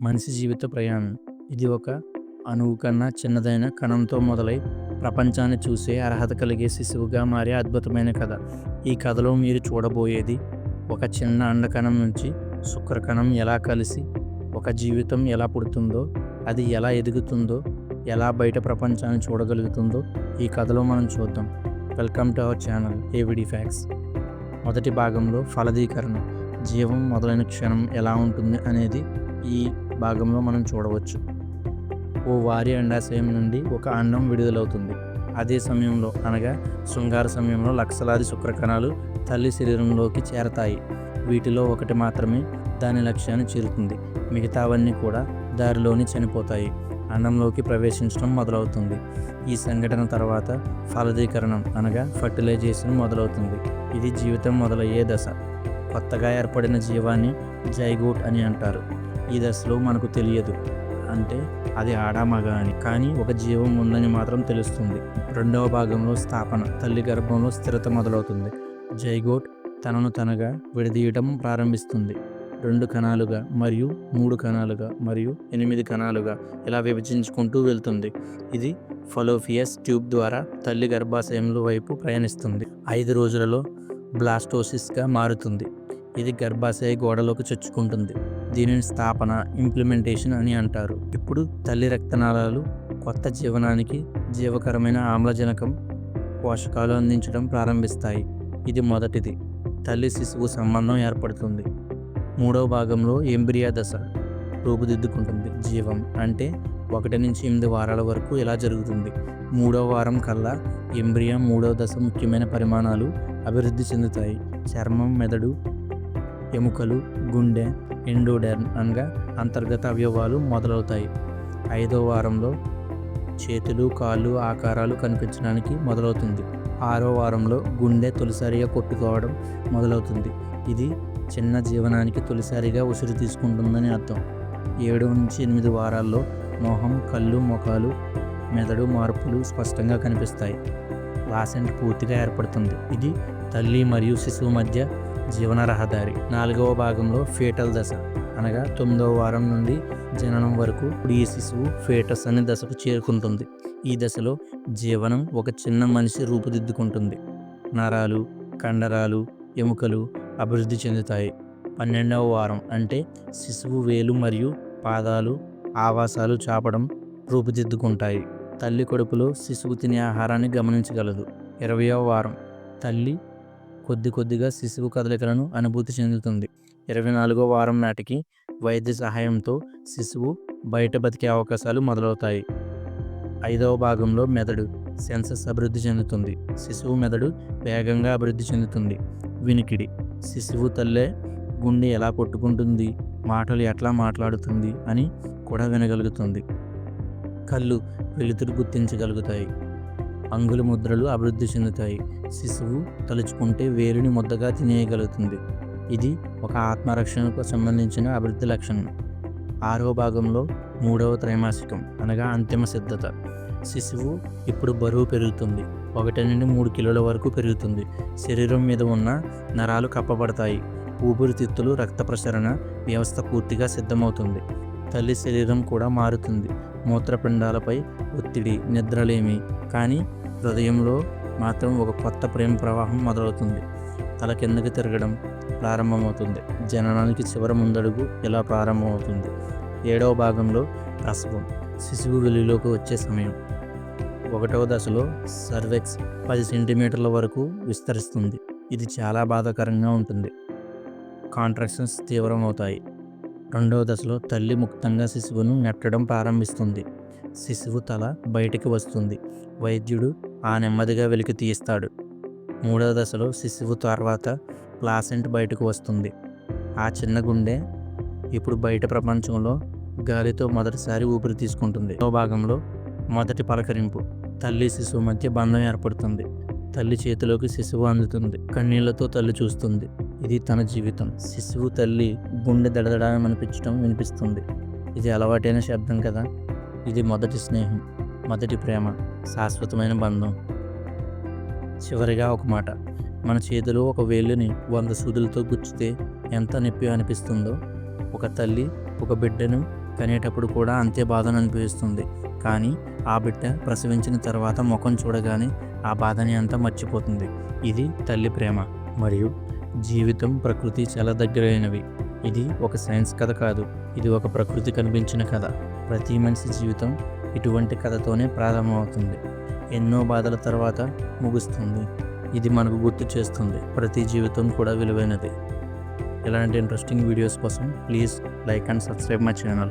మనిషి జీవిత ప్రయాణం. ఇది ఒక అణువు కన్నా చిన్నదైన కణంతో మొదలై ప్రపంచాన్ని చూసే అర్హత కలిగే శిశువుగా మారే అద్భుతమైన కథ. ఈ కథలో మీరు చూడబోయేది ఒక చిన్న అండకణం నుంచి శుక్రకణం ఎలా కలిసి ఒక జీవితం ఎలా పుడుతుందో అది ఎలా ఎదుగుతుందో ఎలా బయట ప్రపంచాన్ని చూడగలుగుతుందో ఈ కథలో మనం చూద్దాం. Welcome to our channel AVD facts. మొదటి భాగంలో ఫలదీకరణ. జీవం మొదలైన క్షణం ఎలా ఉంటుంది అనేది ఈ భాగంలో మనం చూడవచ్చు. ఓ వారి అండాశయం నుండి ఒక అండం విడుదలవుతుంది. అదే సమయంలో అనగా శృంగార సమయంలో లక్షలాది శుక్రకణాలు తల్లి శరీరంలోకి చేరతాయి. వీటిలో ఒకటి మాత్రమే దాని లక్ష్యాన్ని చేరుతుంది. మిగతావన్నీ కూడా దారిలోని చనిపోతాయి. అండంలోకి ప్రవేశించడం మొదలవుతుంది. ఈ సంఘటన తర్వాత ఫలదీకరణం అనగా ఫర్టిలైజేషన్ మొదలవుతుంది. ఇది జీవితం మొదలయ్యే దశ. కొత్తగా ఏర్పడిన జీవాన్ని జైగోట్ అని అంటారు. ఈ దశలో మనకు తెలియదు. అంటే అది ఆడ మగ అని. కానీ ఒక జీవం ఉందని మాత్రం తెలుస్తుంది. రెండవ భాగంలో స్థాపన తల్లి గర్భంలో స్థిరత మొదలవుతుంది. జైగోట్ తనను తనగా విడదీయటం ప్రారంభిస్తుంది. రెండు కణాలుగా మరియు మూడు కణాలుగా మరియు ఎనిమిది కణాలుగా ఇలా విభజించుకుంటూ వెళ్తుంది. ఇది ఫలోఫియస్ ట్యూబ్ ద్వారా తల్లి గర్భాశయంలో వైపు ప్రయాణిస్తుంది. ఐదు రోజులలో బ్లాస్టోసిస్గా మారుతుంది. ఇది గర్భాశయ గోడలోకి చొచ్చుకుంటుంది. దీనిని స్థాపన ఇంప్లిమెంటేషన్ అని అంటారు. ఇప్పుడు తల్లి రక్తనాళాలు కొత్త జీవనానికి జీవకరమైన ఆమ్లజనకం పోషకాలు అందించడం ప్రారంభిస్తాయి. ఇది మొదటిది. తల్లి శిశువు సంబంధం ఏర్పడుతుంది. మూడవ భాగంలో ఎంబ్రియా దశ రూపుదిద్దుకుంటుంది. జీవం అంటే ఒకటి నుంచి ఎనిమిది వారాల వరకు ఇలా జరుగుతుంది. మూడవ వారం కల్లా ఎంబ్రియా మూడవ దశ ముఖ్యమైన పరిమాణాలు అభివృద్ధి చెందుతాయి. చర్మం మెదడు ఎముకలు గుండె ఎండోడెర్న్ అనగా అంతర్గత అవయవాలు మొదలవుతాయి. ఐదో వారంలో చేతులు కాళ్ళు ఆకారాలు కనిపించడానికి మొదలవుతుంది. ఆరో వారంలో గుండె తొలిసారిగా కొట్టుకోవడం మొదలవుతుంది. ఇది చిన్న జీవనానికి తొలిసారిగా ఉసిరి తీసుకుంటుందని అర్థం. ఏడు నుంచి ఎనిమిది వారాల్లో మొహం కళ్ళు ముఖాలు మెదడు మార్పులు స్పష్టంగా కనిపిస్తాయి. లాసెంట్ పూర్తిగా ఏర్పడుతుంది. ఇది తల్లి మరియు శిశువు మధ్య జీవన రహదారి నాలుగవ భాగంలో ఫేటల్ దశ. అనగా తొమ్మిదవ వారం నుండి జననం వరకు ఈ శిశువు ఫేటస్ అనే దశకు చేరుకుంటుంది. ఈ దశలో జీవనం ఒక చిన్న మనిషి రూపుదిద్దుకుంటుంది. నరాలు కండరాలు ఎముకలు అభివృద్ధి చెందుతాయి. పన్నెండవ వారం అంటే శిశువు వేలు మరియు పాదాలు ఆవాసాలు చాపడం రూపుదిద్దుకుంటాయి. తల్లి కడుపులో శిశువు తినే ఆహారాన్ని గమనించగలదు. ఇరవయవ వారం. తల్లి కొద్ది కొద్దిగా శిశువు కదలికలను అనుభూతి చెందుతుంది. ఇరవై నాలుగో వారం నాటికి వైద్య సహాయంతో శిశువు బయట బతికే అవకాశాలు మొదలవుతాయి. ఐదవ భాగంలో మెదడు సెన్సస్ అభివృద్ధి చెందుతుంది. శిశువు మెదడు వేగంగా అభివృద్ధి చెందుతుంది. వినికిడి. శిశువు తల్లే గుండె ఎలా కొట్టుకుంటుంది? మాటలు ఎట్లా మాట్లాడుతుంది? అని కూడా వినగలుగుతుంది. కళ్ళు వెలుతురు గుర్తించగలుగుతాయి. అంగుళ ముద్రలు అభివృద్ధి చెందుతాయి. శిశువు తలుచుకుంటే వేరుని ముద్దగా తినేయగలుగుతుంది. ఇది ఒక ఆత్మరక్షణకు సంబంధించిన అభివృద్ధి లక్షణం. ఆరవ భాగంలో మూడవ త్రైమాసికం అనగా అంతిమ సిద్ధత. శిశువు ఇప్పుడు బరువు పెరుగుతుంది. ఒకటి నుండి మూడు కిలోల వరకు పెరుగుతుంది. శరీరం మీద ఉన్న నరాలు కప్పబడతాయి. ఊపిరితిత్తులు రక్త ప్రసరణ వ్యవస్థ పూర్తిగా సిద్ధమవుతుంది. తల్లి శరీరం కూడా మారుతుంది. మూత్రపిండాలపై ఒత్తిడి నిద్రలేమి. కానీ హృదయంలో మాత్రం ఒక కొత్త ప్రేమ ప్రవాహం మొదలవుతుంది. తల కిందకి తిరగడం ప్రారంభమవుతుంది. జననానికి చివరి ముందడుగు ఇలా ప్రారంభమవుతుంది. ఏడవ భాగంలో ప్రసవం శిశువు వెలుగులోకి వచ్చే సమయం. ఒకటవ దశలో సర్వెక్స్ పది సెంటీమీటర్ల వరకు విస్తరిస్తుంది. ఇది చాలా బాధాకరంగా ఉంటుంది. కాంట్రాక్షన్స్ తీవ్రమవుతాయి. రెండవ దశలో తల్లి ముక్తంగా శిశువును నెట్టడం ప్రారంభిస్తుంది. శిశువు తల బయటికి వస్తుంది. వైద్యుడు ఆ నెమ్మదిగా వెలికి తీస్తాడు మూడవ దశలో శిశువు తర్వాత ప్లాసెంట్ బయటకు వస్తుంది. ఆ చిన్న గుండె ఇప్పుడు బయట ప్రపంచంలో గాలితో మొదటిసారి ఊపిరి తీసుకుంటుంది. ఓ భాగంలో మొదటి పలకరింపు. తల్లి శిశువు మధ్య బంధం ఏర్పడుతుంది. తల్లి చేతిలోకి శిశువు అందుతుంది. కన్నీళ్ళతో తల్లి చూస్తుంది. ఇది తన జీవితం. శిశువు తల్లి గుండె దడదడమనిపించడం వినిపిస్తుంది. ఇది అలవాటైన శబ్దం కదా? ఇది మొదటి స్నేహం. మొదటి ప్రేమ. శాశ్వతమైన బంధం. చివరిగా ఒక మాట. మన చేతిలో ఒక వేలుని వంద సూదులతో గుచ్చితే ఎంత నొప్పి అనిపిస్తుందో. ఒక తల్లి ఒక బిడ్డను కనేటప్పుడు కూడా అంతే బాధను అనిపిస్తుంది కానీ ఆ బిడ్డ ప్రసవించిన తర్వాత ముఖం చూడగానే ఆ బాధని అంతా మర్చిపోతుంది. ఇది తల్లి ప్రేమ. మరియు జీవితం ప్రకృతి చాలా దగ్గరైనవి. ఇది ఒక సైన్స్ కథ కాదు. ఇది ఒక ప్రకృతి కనిపించిన కథ. ప్రతి మనిషి జీవితం ఇటువంటి కథతోనే ప్రారంభమవుతుంది. ఎన్నో బాధల తర్వాత ముగుస్తుంది. ఇది మనకు గుర్తు చేస్తుంది. ప్రతి జీవితం కూడా విలువైనది. ఇలాంటి ఇంట్రెస్టింగ్ వీడియోస్ కోసం please like and subscribe my channel